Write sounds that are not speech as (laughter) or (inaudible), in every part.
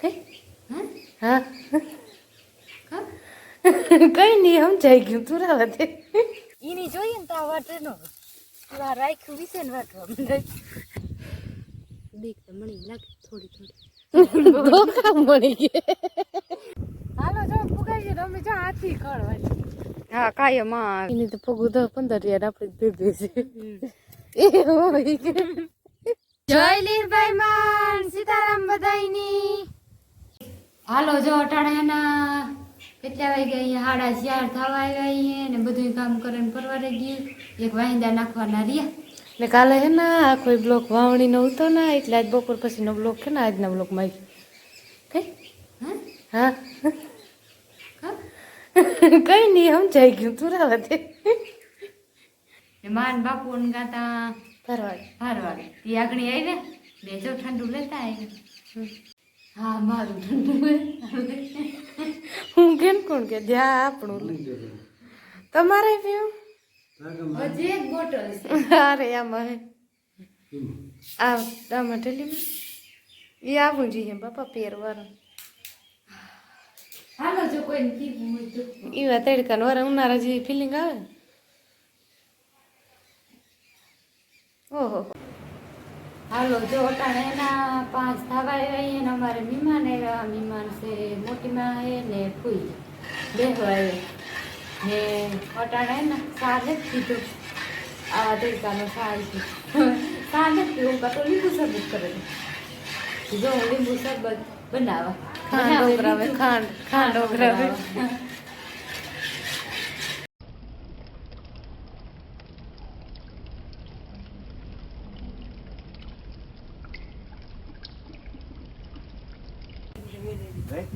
કઈ? હા? આમ કઈ નહીં સમજાઈ ગયું તું રાવા દે. એની જોઈએ ને તો આ વાટે નો આ રાખ્યું વિશે ને વાટવા દેખ તો મળી લાગે થોડી થોડી. ધોકા મળી ગઈ હાલો જો ફુગાઈ ગયો. અમે જો હાથી ખળવાની હા કાયમ. માં એની તો પગું તો પંદર યાર આપણે ભેગી છે. એ હોય કે. જય લીરભાઈ માન સીતારામ બધાઈની હાલો જો અટાણાના કેટલા વાગ્યા અહીંયા હાડા ચાર થવા આવ્યા અહીંયા ને બધું કામ કરીને પરવારે ગયું. એક વાંદા નાખવાના રહ્યા. ને કાલે હે ને કોઈ બ્લોક વાવણી નો હતો ને એટલે આજ બપોર પછીનો બ્લોક છે ને આજના બ્લોકમાં કઈ? હા? કઈ નહીં સમજાઈ ગયું તું રાવા દે. ને માન બાપુ ને ગાતા પરવાડે ભારવાડે. તી આગળ આવ્યા બે જો ઠંડુ લેતા આવ્યા હા મારું હું કેમ કોણ કે? ધ્યા આપણું. તમારે પીવું? હજી એક બોટલ અરે આમાં આ આમાં ઠેલીમાં. એ આવું જોઈએ બાપા પહેરવાનું. હાલો જો કોઈને પીવું હોય તો. એવા તડકા વરા ઉનાળા જેવી ફિલિંગ આવે. ઓહો. હાલો જો અટાણે એના પાંચ થવા આવ્યા ને અમારે મહેમાન આવ્યા. મહેમાન છે મોટી માં છે ને ફૂઈ. બેહવા આવ્યા ને અટાણે ને સાંજે જ કીધું. આ તડકાનો સારું છે. સા નથી પીવું કાં તો લીંબુ શરબત કરે જો લીંબુ શરબત બનાવવા ખાંડ બનાવી ઓગરાવે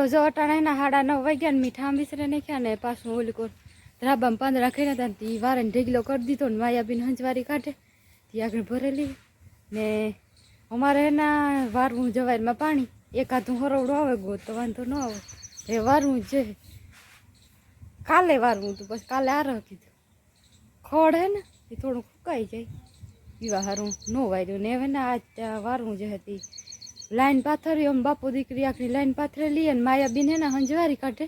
હાલો જો અટાણા હાડા નવ વાગ્યા ને મીઠા મિશ્ર નાખ્યા ને પાછું ઓલી કોર. ધ્રાબામાં પાંદડા ખાઈ હતા ને તે વારે ઢેગલો કરી દીધો ને માયાબીન હંજવારી કાઢે. તે આગળ ભરેલી. ને અમારે એના વારવું જવાયમાં પાણી. એકાદું હરવડું આવે ગો તો વાંધો ન આવે. એ વારવું છે. કાલે વારવું હતું, પછી કાલે આરહ કીધું. ખોડ હે ને, એ થોડું ફૂકાઈ જાય. પીવા હારું ન વાર્યું ને હવે ને આજ વારવું જે હતી. લાઈન પાથરી આમ બાપુ દીકરી આખી લાઈન પાથરેલી અને માયાબીન હે ને હંજવારી કાઢે.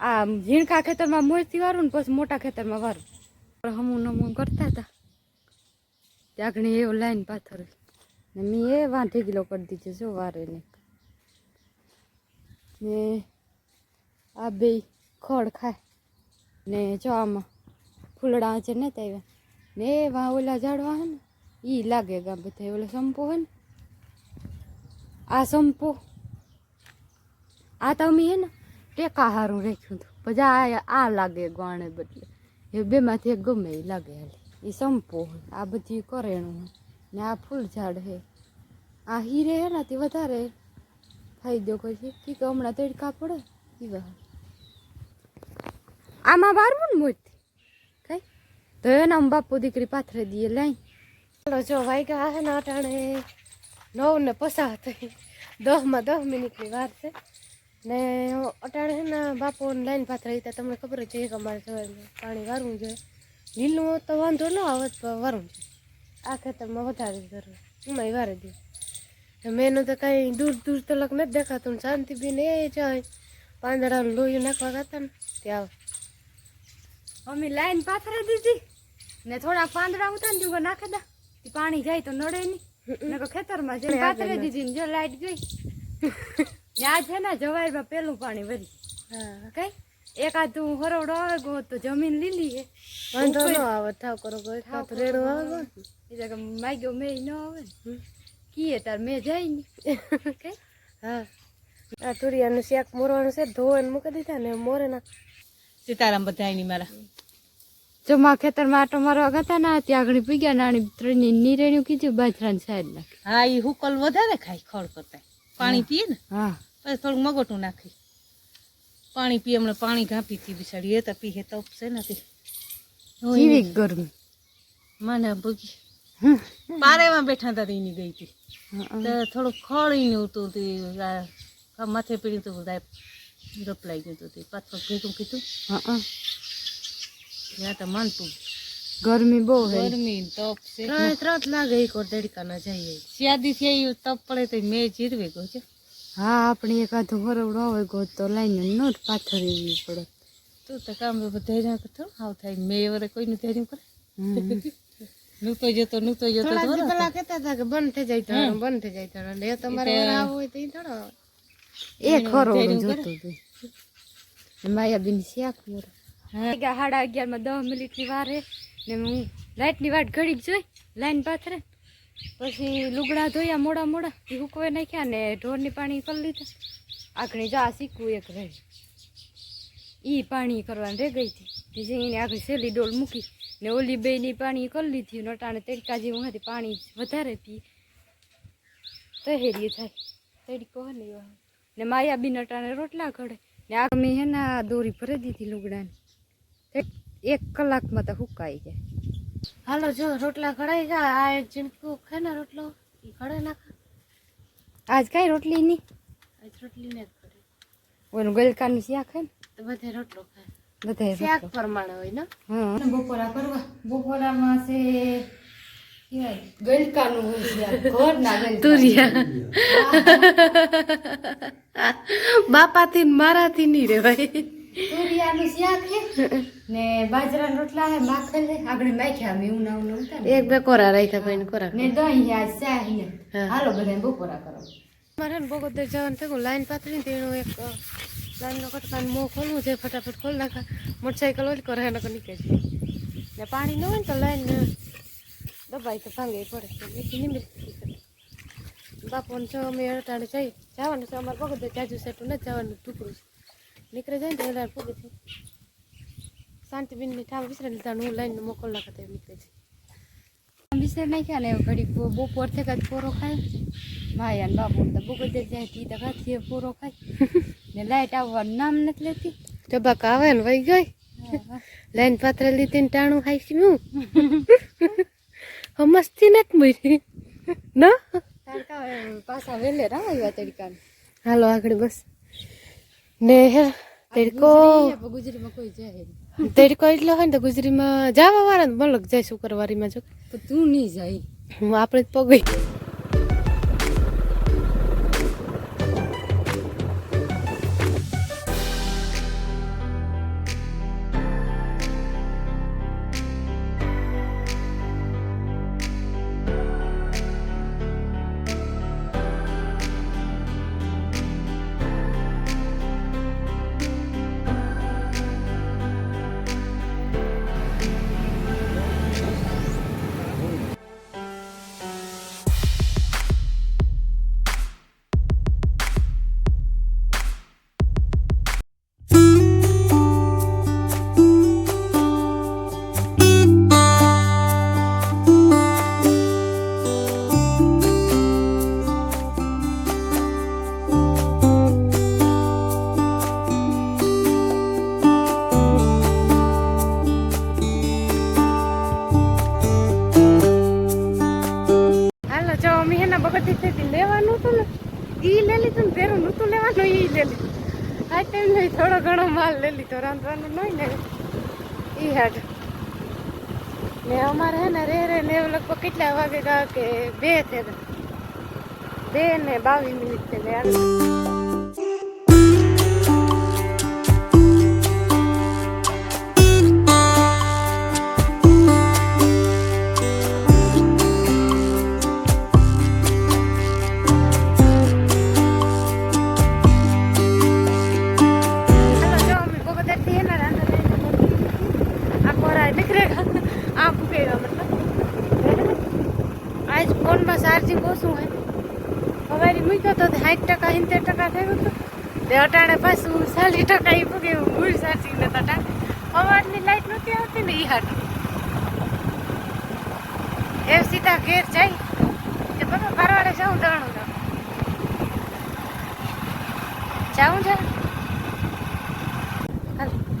આ ઝીણકા ખેતરમાં મોરથી વારું ને પછી મોટા ખેતરમાં વારું. હમું નમું કરતા હતા ત્યાં આગળ એવો લાઈન પાથર ને મેં એ વાંઢે કિલો કરી દીધો જો વારે ને ને આ બે ખોડ ખાય. ને જો આમાં ફૂલડા છે ને ત્યાં ને એ વા ઓલા ઝાડવા હે ને એ લાગે ગા બધા ઓલા સંપો હોય ને. આ સંપો આ તમે હે ને ટેકા હારું રાખ્યું હતું. પછી આ લાગે ગોણે બદલે. એ બેમાંથી એક ગમે એ લાગે એ સંપો આ બધી કરેણું ને આ ફૂલ ઝાડ હે. આ હીરે હે ને તે વધારે ફાયદો કરશે. કે કે હમણાં તડકા પડે. પીવા આમાં વારવું ને મોટી કઈ? તો એના બાપુ દીકરી પાથરે દઈએ, લઈ. ચાલો, જો વાગ્યા હે નાટાણે નવ ને પસાર થઈ. દસમાં દસ મિનિટની વાર છે. ને અટાણે ને બાપોને લાઈન પાત્ર હતા તમને ખબર જ છે કે અમારે જવાય પાણી વારવું જોઈએ લીલું તો વાંધો ન આવે તો વારવું જોઈએ આ ખેતરમાં વધારે જરૂર એમાં વારે દે. મેં તો કાંઈ દૂર દૂર તલક નથી દેખાતું શાંતિ બીને એ જાય. પાંદડાનું લોહી નાખવા ગાતા ને ત્યાં મમ્મી લાઈન પાથરે દીધી. ને થોડા પાંદડા ઉતા ને નાખે દા. પાણી જાય તો નડે નહીં. નકર ખેતરમાં જઈને પાથરે દીધી ને જો લાઈટ ગઈ. ને છે ને જવાઈમાં પેલું પાણી હા. કઈ? એકાદ હરોવડો આવે ગો તો જમીન લીલી હે વાંધો ન આવે થાવ કરો કોઈ થાવ રેડો આવે. એટલે કે માગ્યો મેં ન આવે કીએ તાર મેં જાય ને. (laughs) કઈ? હા. આ તુરિયાનું શાક મોરવાનું છે ધોવાનું મૂકી દીધા ને મોરે ના સીતારામ બધા એની મારા. જો માં ખેતરમાં આટો મારવા ગયા ના ત્યાં આગળ પીગ્યા નાની ત્રણની નીરેણ્યું કીધું બાજરાની સાઈડ નાખી. હા એ હુકલ વધારે ખાય ખડ કરતા. પાણી પીએ ને હા. પછી થોડુંક મગોટું નાખી. પાણી પીએ હમણાં પાણી ઘાંપી હતી બિચારી એ તો પીએ તો છે નથી. જીવી ગરમી. મને ભૂગી. પારેમાં બેઠા હતા તો એની ગઈ હતી. થોડું થોડુંક ખોળીને હતું તે આ આ માથે પીડ્યું હતું બધા રપલાઈ ગયું હતું તે પાછળ ભેગું કીધું. ત્યાં તો માનતું ગરમી બહુ હે. ગરમી તપ છે. ત્રણ ત્રણ લાગે એક વાર દેડકા ના જઈએ શિયાદી થઈ તપ પડે તો મેં જીરવે ગયો છે. હા આપણે એકાદો હરોવડો આવે ગો તો લાઈને નો પાથરવી પડે. તું તો કામ ધૈર્ય કરતો હાવ થાય મેં વરે કોઈનું ધૈર્ય કરે. નૂતો જતો નૂતો જતો. પેલા કહેતા હતા કે બંધ થઈ જાય તો બંધ થઈ જાય તો એ તમારે એ આવું હોય તો ઈ થોડો એ ખરો જોતો હતું. માયાબીન શાક મોર સાડા અગિયારમાં દસ મિનિટની વાર ને હું લાઈટની વાટ ઘડીક જોઈ, લાઈન પાથરે. પછી લુગડા ધોયા મોડા મોડા, એ હુકવે નાખ્યા ને ઢોરની પાણી કરી લીધા. આગળ જા શીખવું એક રહે. એ પાણી કરવાની રે ગઈ હતી. જે એને આગળ સેલી ડોલ મૂકી ને ઓલી બેની પાણી કરી લીધી, નટાણે તડકાજી હતી પાણી વધારે પી. તહેરી થાય. તડકો હે ને. ને માયાબી નટાણે રોટલા ઘડે. ને આગળ મેં એના દોરી ભરી દીધી લુગડાને. એક કલાકમાં તો હુકાઈ જાય. હાલો જો રોટલા ઘડાઈ ગયા આ એક ઝીણકું ખાય ને રોટલો એ ખડે નાખા. આજ કાંઈ રોટલી નહીં? આજ રોટલી ને જ ખડે ઓલું ગલકાનું શાક હે ને? તો બધે રોટલો ખાય. બધે શાક પ્રમાણે હોય ને? હા બપોરા કરવા. બપોરામાં છે ગલકાનું હોય શાક ઘરના તુરિયા. બાપાથી મારાથી નહીં રેવાય. તુરિયાનું શાક હે ને બાજરાના રોટલા હે માખેલ હે આગળ માખ્યા મેં ઉના ઉના ઉતારી એક બે કોરા રાખ્યા ભાઈ કોરા ને દહીં હે આજ ચા હે. હાલો બધા બપોરા કરો. મારે ને બગોદર જવાનું થયું લાઈન પાથરી તેનું એક લાઈનનો કટકાનો મોં ખોલવું છે ફટાફટ ખોલ નાખા. મોટરસાઇકલ ઓલી કરે એના નીકળી જાય ને પાણી ન હોય ને તો લાઈન દબાઈ તો ભાંગે પડે. નિમિત્ત બાપુને જો અમે અટાણે જઈ જવાનું છે અમારે બગોદર જાજુ સેટું નથી જવાનું ટુકડું છે. નીકળી જાય ને તો વધારે પૂગી થાય શાંતિબેનની ઠામ વિસરી લીધા હું લાઈનનો મોકલ નાખા તો નીકળી જાય. બિસર નાખ્યા ને ઘડીક બપોરથી કાંઈ પોરો ખાય. માયા ને બાપુ તો બગોદર જાય તી તો કાંથી પોરો ખાય. (laughs) ને લાઇટ આવવાનું નામ નથી લેતી. ટબાક આવે ને વહી ગઈ. લાઈન પાત્ર લીધી ને ટાણું ખાઈશ હું હમસતી નથી મરી. ના પાછા વેલે રાવ્યા તડકા હાલો આગળ બસ. ને હે તેડકો. તડકો એટલો હોય ને તો ગુજરીમાં જવા વાળા મલક જાય શુક્રવારીમાં જો. તું નહીં જાય. હું આપણે પગ પગઈ ને ઈ હાટ. ને અમારે હે ને રે રે ને લગભગ કેટલા વાગે ગયા કે બે છે બે ને બાવીસ મિનિટ છે ને ચાર્જિંગ ઓછું હોય. સવારે મૂક્યો તો સાઠ ટકા, સિત્તેર ટકા થયું હતું. તે અટાણે પાછું ચાલીસ ટકા એ પૂગે એવું મૂળ ચાર્જિંગ નતા ટા સવારની લાઈટ નહોતી આવતી ને એ હાટ. એ સીધા ઘેર જાય. તે બાબા પરવાડે જાઉં દણું જાઉં છે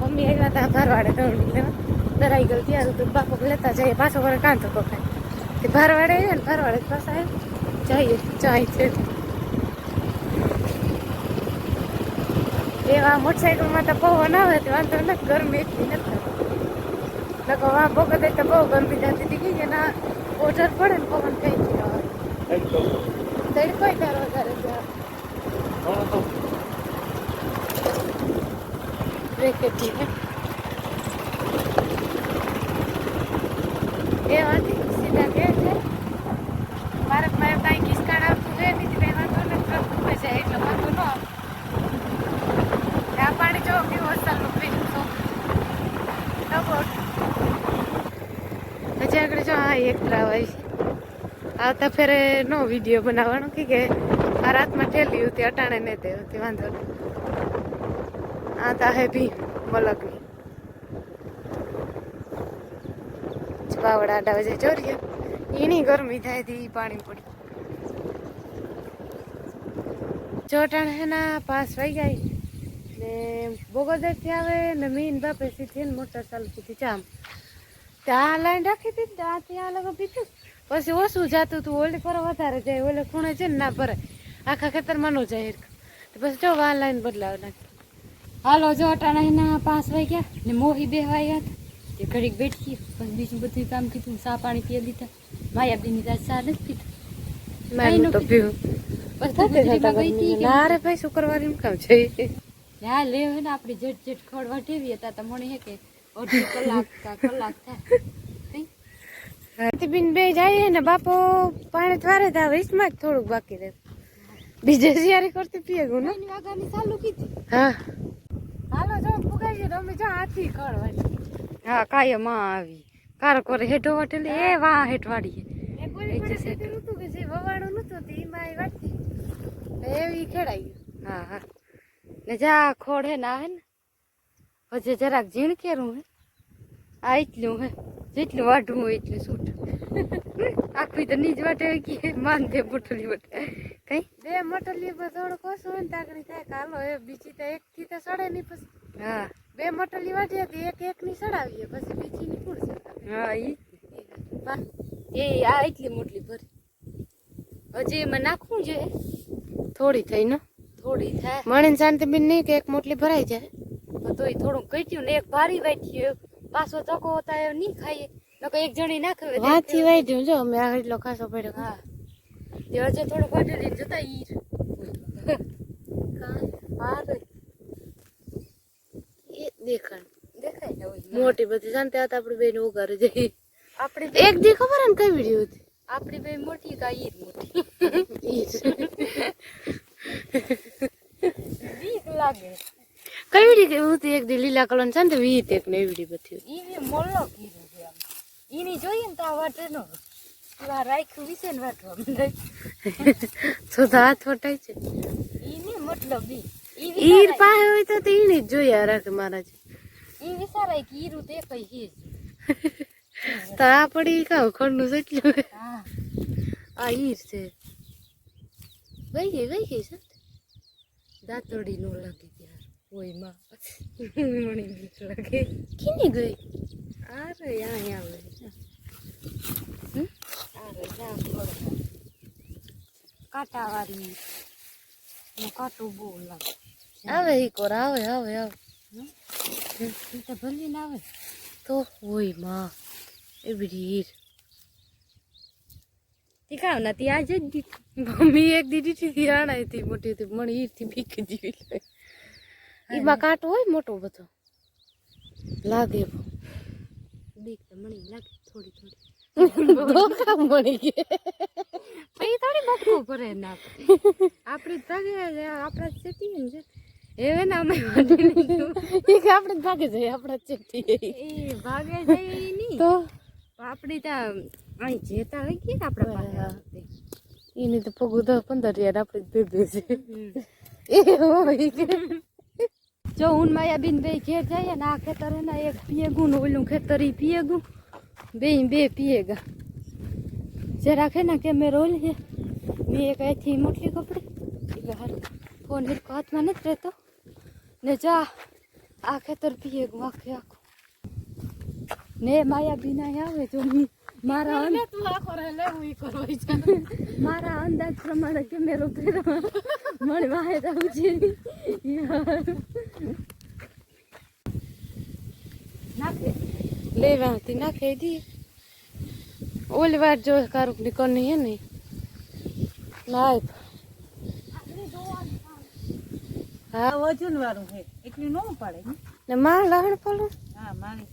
મમ્મી આવ્યા હતા ભરવાડે દોડી લેવા. ડરાઈ ગયો ત્યારે તો બાપો લેતા જઈએ પાછો કરે કાં તો પકાય તે ભરવાડે આવ્યા ને ભરવાડે પાછા આવ્યા જઈએ જાય છે એવા મોટરસાઇકલમાં તો પવન આવે તો વાંધો નથી ગરમી એટલી નથી. નકો વા કદાચ તો બહુ ગરમી જતી હતી કે ના ઓઢર પડે ને પવન કઈ ગયો તડકો તારો વધારે હે. એ વાંધી સીધા કે છે ભારતમાં એમ કાંઈ કિસકાણ આવતું છે નહીં તે વાંધો ને ટ્રક ડૂબે છે એટલે વાંધો ન આવે આ પાણી જો કેવું અસલનું પીનું તો ડબોટ હજી આગળ જો આ એક હોય છે આવતા ફેરે નો વીડિયો બનાવવાનો કે આ રાતમાં ઠેલી હતી અટાણે ને તે હતી વાંધો નહીં આ તા હે ભી મલકની બાવડા આડા વજે ચોરીએ. એની ગરમી થાય તી પાણી પડી. ચોટાણ હેના પાસ વહી જાય ને બોગોદરથી આવે ને મીન બાપે સીધી મોટર ચાલુ કીધી જામ ત્યાં લાઈન રાખી હતી ત્યાં આ લોકો પીધું. પછી ઓછું જાતું હતું ઓલી પર વધારે જાય ઓલે ખૂણે છે ને ના ભરાય આખા ખેતરમાં માનો જાય તો પછી જો વા લાઈન બદલાવ નાખી. હાલો જો અટાણા એના પાંચ વાગ્યા ને મોહી બે વાગ્યા હતા તે ઘડીક બેઠી પછી બીજું બધું કામ કીધું સા પાણી પી લીધા માયાબીની રાત સા નથી પીધા. મારે ના ભાઈ શુક્રવારે એમ કામ છે. હા લે ને આપણી જટ જટ ખોડવા ઠેવી હતા. તો મને હે કે અડધી કલાક કલાક થાય. કઈ બેન બે જઈએ ને બાપો પાણી વારે તા વીસમાં જ થોડુંક બાકી રહે. બીજે સિયારી કરતી પીએ ગું ને? ત્રણ વાગ્યાની ચાલુ કીધી. હા. હાલો જો ફુગાઈ છે અમે જો હાથી ખળવાની હા કાયમમાં આવી. કાર કરે હેઠો વાટેલી. એ વાહ હેઠવાડી એ કોઈ પણ સીધું નહોતું કે જે વવાણું નહોતું તે એમાં એ વાટતી એવી ખેડાઈ હા હા. ને જા ખોડ ના હે ને? પછી જરાક ઝીણ કેરું હે. આ એટલું હે. જેટલું વાઢવું હોય એટલું સૂટ. આખી તો નીજ વાટે કે માન દે મોટલી વાટે કઈ? બે મોટલી પર ઓછું હોય ને તાકડી થાય કાલો એ બીજી તો એક થી તો સડે નહીં પછી. હા. બે મોટલી વાટી હતી એક એક ની સડાવીએ પછી બીજી ની પૂર હા ઈ. એ આ એટલી મોટલી ભરી. હજી એમાં નાખવું છે. થોડી થઈ ને? થોડી થાય. મણીને શાંતિબેન નહીં કે એક મોટલી ભરાઈ જાય? તો તોય થોડુંક કટ્યું ને એક ભારી વાટ્યું પાછો તકો હતા એ નહીં ખાઈએ. નકર એક જણી નાખે વાંચી વાઈ જો અમે આ એટલો ખાસો પડ્યો. હા. તે હજુ થોડુંક લઈને જતા ઈર હા એ દેખાણ દેખાય ને મોટી બધી શાંતિ હતા આપણી બેન ઉગારે જઈ આપણી એક દી ખબર ને કઈ વીડિયો હતી? આપણી બે મોટી કા ઈર મોટી. (laughs) બીક લાગે. કઈ રીતે હું તો એક દી લીલા કલર શાંતિ વીત એક ને વીડિયો બધી. ઈ મોલ્લો કીધું છે આમ ઈની જોઈએ ને તો આ વાટે નો આ રાખ્યું વિશે ને વાટવા મંડાય તો તો હાથ વટાય છે. ઈ ને મતલબ ઈ. ઈર પાસે હોય તો તે ઈને જ જોયા રાખે મહારાજ ઈ વિચારાય કે ઈરું તે કઈ હી તા તો આ પડી કાવ ખંડનું જેટલું હા. આ ઈર છે. ગઈ ગઈ વહી ગઈ છે? દાંતડી નો લાગે. ઓયમાં. મને બીક લાગે. કીની ગઈ? આ રે અહીંયા આવે હમ? આ રે જામ પડે કાંટાવાળી એનું કાંટું બહુ લાગે. આવે ઈ કોર આવે આવે આવે. તો ભલી ના આવે. તો ઓયમાં. એ બધી ઈર. તી કાવ ના તી આજે જ મમ્મી એક દીદી થી આણાઈ હતી મોટી હતી. મને ઈરથી બીક જેવી લાગે. ઈમાં કાંટો હોય મોટો બધો? લાગે. બીક તો મણી લાગે થોડી થોડી. (laughs) ધોકા મળી ગયા. પછી થોડી બકવું પડે ના આપણે. ભાગે આપણા ચેતી ને છે ને અમે (laughs) આપણે ભાગે જઈએ આપણે ચેતી એ ભાગે જઈ નહીં. તો? આપણી ત્યાં અહીં જેતા કે ને આપણા? પાસે એની તો પગું દસ પંદર યાર આપણે ભેગું છે એ હોય કે? જો હું માયાબીન બે ઘેર જઈએ ને આ ખેતર એના એક પીએગું ને ઓલું ખેતર ઈ પીએગું બે બે પીએગા ને કે મેં ઓલી છે મેં એક અહીંથી મોટલી કપડી. ફોન હિરકો હાથમાં નથી રહેતો. ને જા આ ખેતર પીએગું આખે આખું. ને માયાબીન અહીં આવે જો હું મારા મારા અંદાજ પ્રમાણે કેમેરો પહેરવા મને વાહે જવું છે યાર. નાખે. લેવા હતી નાખી દી. ઓલી વાર જો કારુકની કોની હે ને નાય હા. વજન વાળું છે એટલું ન પડે ને માં લહણ પડું? હા મારી